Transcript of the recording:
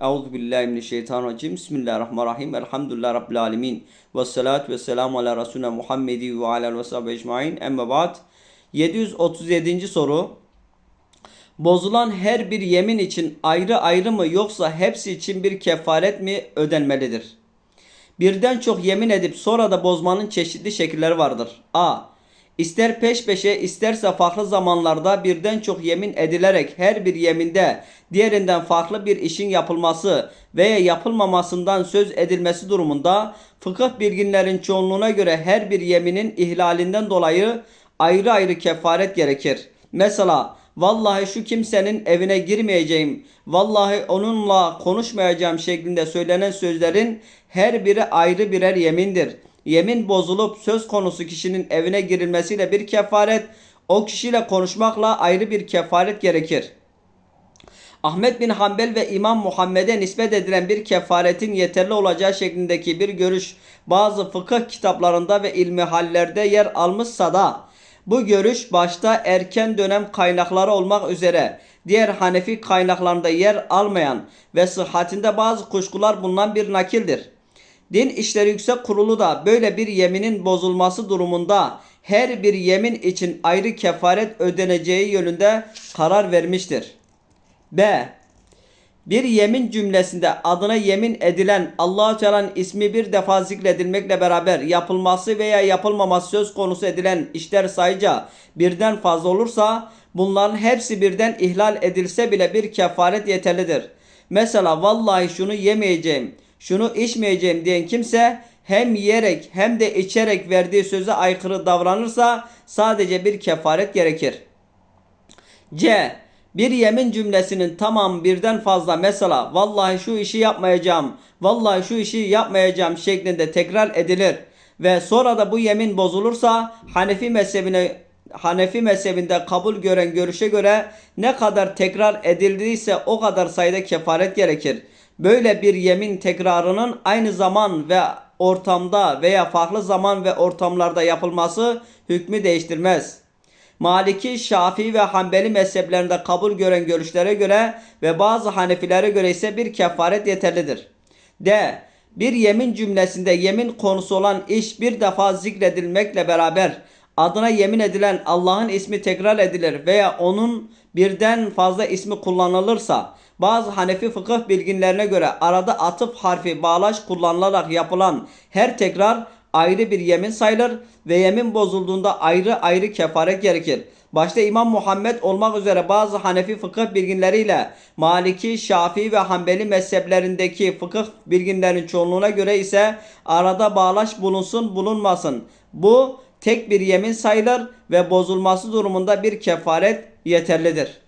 Euzu billahi mineşşeytanirracim. Bismillahirrahmanirrahim. Elhamdülillahi rabbil alamin. Ve salatu vesselamu ala resulina Muhammedi ve ala ve sahbihi ecmaîn. Emme ba'd. 737. soru. Bozulan her bir yemin için ayrı ayrı mı yoksa hepsi için bir kefaret mi ödenmelidir? Birden çok yemin edip sonra da bozmanın çeşitli şekilleri vardır. A. İster peş peşe isterse farklı zamanlarda birden çok yemin edilerek her bir yeminde diğerinden farklı bir işin yapılması veya yapılmamasından söz edilmesi durumunda fıkıh bilginlerin çoğunluğuna göre her bir yeminin ihlalinden dolayı ayrı ayrı kefaret gerekir. Mesela vallahi şu kimsenin evine girmeyeceğim, vallahi onunla konuşmayacağım şeklinde söylenen sözlerin her biri ayrı birer yemindir. Yemin bozulup söz konusu kişinin evine girilmesiyle bir kefaret, o kişiyle konuşmakla ayrı bir kefaret gerekir. Ahmet bin Hanbel ve İmam Muhammed'e nispet edilen bir kefaretin yeterli olacağı şeklindeki bir görüş bazı fıkıh kitaplarında ve ilmi hallerde yer almışsa da bu görüş başta erken dönem kaynakları olmak üzere diğer Hanefi kaynaklarında yer almayan ve sıhhatinde bazı kuşkular bulunan bir nakildir. Din İşleri Yüksek Kurulu da böyle bir yeminin bozulması durumunda her bir yemin için ayrı kefaret ödeneceği yönünde karar vermiştir. B. Bir yemin cümlesinde adına yemin edilen Allahu Teala'nın ismi bir defa zikredilmekle beraber yapılması veya yapılmaması söz konusu edilen işler sayıca birden fazla olursa bunların hepsi birden ihlal edilse bile bir kefaret yeterlidir. Mesela vallahi şunu yemeyeceğim, şunu içmeyeceğim diyen kimse hem yiyerek hem de içerek verdiği söze aykırı davranırsa sadece bir kefaret gerekir. C. Bir yemin cümlesinin tamam birden fazla mesela vallahi şu işi yapmayacağım, vallahi şu işi yapmayacağım şeklinde tekrar edilir ve sonra da bu yemin bozulursa Hanefi mezhebine Hanefi mezhebinde kabul gören görüşe göre ne kadar tekrar edildiyse o kadar sayıda kefaret gerekir. Böyle bir yemin tekrarının aynı zaman ve ortamda veya farklı zaman ve ortamlarda yapılması hükmü değiştirmez. Maliki, Şafii ve Hanbeli mezheplerinde kabul gören görüşlere göre ve bazı Hanefilere göre ise bir kefaret yeterlidir. D. Bir yemin cümlesinde yemin konusu olan iş bir defa zikredilmekle beraber adına yemin edilen Allah'ın ismi tekrar edilir veya onun birden fazla ismi kullanılırsa bazı Hanefi fıkıh bilginlerine göre arada atıf harfi bağlaç kullanılarak yapılan her tekrar ayrı bir yemin sayılır ve yemin bozulduğunda ayrı ayrı kefaret gerekir. Başta İmam Muhammed olmak üzere bazı Hanefi fıkıh bilginleriyle Maliki, Şafii ve Hanbeli mezheplerindeki fıkıh bilginlerin çoğunluğuna göre ise arada bağlaç bulunsun bulunmasın. Bu tek bir yemin sayılır ve bozulması durumunda bir kefaret yeterlidir.